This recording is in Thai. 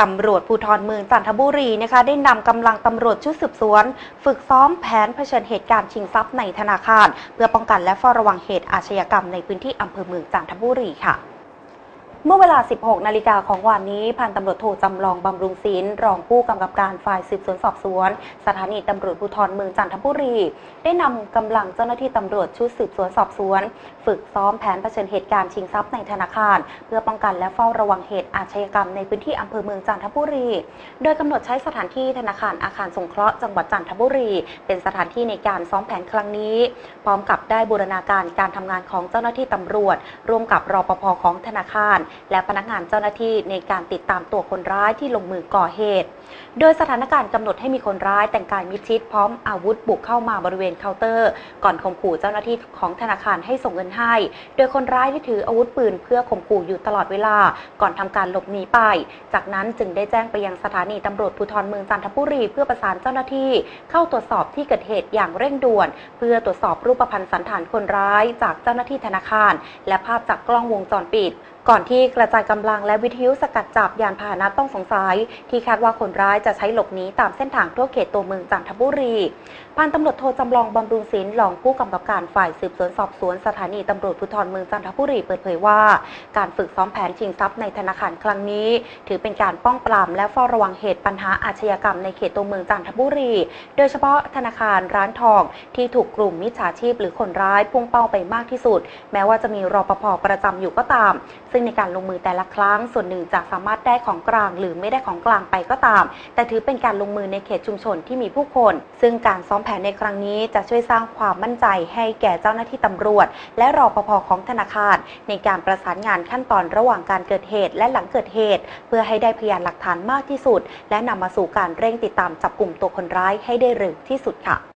ตำรวจภูธรเมืองจันทบุรีนะคะได้นำกำลังตำรวจชุดสืบสวน ฝึกซ้อมแผนเผชิญเหตุการณ์ชิงทรัพย์ในธนาคาร เพื่อป้องกันและเฝ้าระวังเหตุอาชญากรรมในพื้นที่อำเภอเมืองจันทบุรีค่ะ เมื่อเวลา 16 นาฬิกาของวันนี้ พันตำรวจโทจำลองบำรุงศิลป์รองผู้กำกับการฝ่ายสืบสวนสอบสวน สถานีตำรวจภูธรเมืองจันทบุรี ได้นำกำลังเจ้าหน้าที่ตำรวจชุดสืบสวนสอบสวน ฝึกซ้อมแผนเผชิญเหตุการณ์ชิงทรัพย์ในธนาคาร เพื่อป้องกันและเฝ้าระวังเหตุอาชญากรรมในพื้นที่อำเภอเมืองจันทบุรี โดยกำหนดใช้สถานที่ธนาคารอาคารสงเคราะห์จังหวัดจันทบุรี เป็นสถานที่ในการซ้อมแผนครั้งนี้ พร้อมกับได้บูรณาการการทำงานของเจ้าหน้าที่ตำรวจ ร่วมกับรปภของธนาคารและพนักงานเจ้าหน้าที่ในการติดตามตัวคนร้ายที่ลงมือก่อเหตุ โดยสถานการณ์กำหนดให้มีคนร้ายแต่งกายมิดชิดพร้อมอาวุธบุกเข้ามาบริเวณเคาน์เตอร์ ก่อนข่มขู่เจ้าหน้าที่ของธนาคารให้ส่งเงินให้ โดยคนร้ายได้ถืออาวุธปืนเพื่อข่มขู่อยู่ตลอดเวลา ก่อนทำการหลบหนีไป จากนั้นจึงได้แจ้งไปยังสถานีตำรวจภูธรเมืองจันทบุรี เพื่อประสานเจ้าหน้าที่ เข้าตรวจสอบที่เกิดเหตุอย่างเร่งด่วน เพื่อตรวจสอบรูปพรรณสันฐานคนร้าย จากเจ้าหน้าที่ธนาคาร และภาพจากกล้องวงจรปิด ก่อนที่กระจายกำลังและวิทยุสกัดจับยานพาหนะต้องสงสัย ที่คาดว่าคนร้ายจะใช้หลบหนีตามเส้นทางทั่วเขตตัวเมืองจันทบุรีพันตำรวจโทจำลองบำรุงศิลป์รองผู้กำกับการฝ่ายสืบสวนสอบสวนสถานีตำรวจภูธรเมืองจันทบุรีเปิดเผยว่า การฝึกซ้อมแผนชิงทรัพย์ในธนาคารครั้งนี้ ถือเป็นการป้องปรามและเฝ้าระวังเหตุปัญหาอาชญากรรมในเขตตัวเมืองจันทบุรี โดยเฉพาะธนาคารร้านทองที่ถูกกลุ่มมิจฉาชีพ หรือคนร้ายพุ่งเป้าไปมากที่สุด แม้ว่าจะมีรปภประจำอยู่ก็ตามซึ่งในการลงมือแต่ละครั้ง ส่วนหนึ่งจะสามารถได้ของกลาง หรือไม่ได้ของกลางไปก็ตาม แต่ถือเป็นการลงมือในเขตชุมชนที่มีผู้คน ซึ่งการซ้อมแผนในครั้งนี้จะช่วยสร้างความมั่นใจให้แก่เจ้าหน้าที่ตำรวจ และรอปภของธนาคาร ในการประสานงานขั้นตอนระหว่างการเกิดเหตุและหลังเกิดเหตุ เพื่อให้ได้พยานหลักฐานมากที่สุด และนำมาสู่การเร่งติดตามจับกลุ่มตัวคนร้ายให้ได้เร็วที่สุดค่ะ